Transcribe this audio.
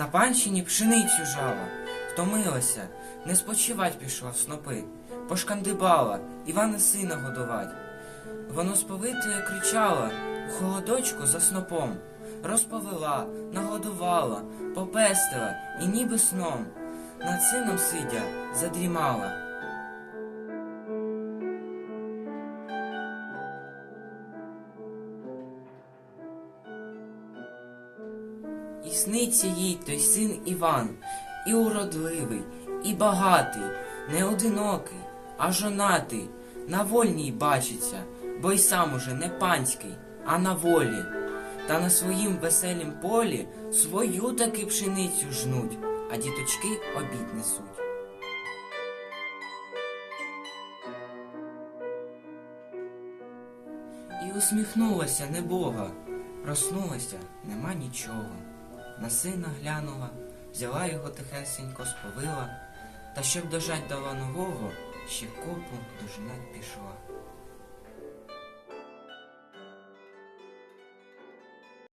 На панщині пшеницю жала, втомилася, не спочивать пішла в снопи, пошкандибала, Івана сина годувать. Воно сповите кричала у холодочку за снопом, розповела, нагодувала, попестила і ніби сном, над сином сидя, задрімала. І сниться їй той син Іван, і уродливий, і багатий, не одинокий, а жонатий, на вольній бачиться, бо й сам уже не панський, а на волі. Та на своїм веселім полі свою таки пшеницю жнуть, а діточки обід несуть. І усміхнулася небога, проснулася, нема нічого. На сина глянула, взяла його тихесенько, сповила, та щоб дожать дала нового, ще копу дожинать пішла.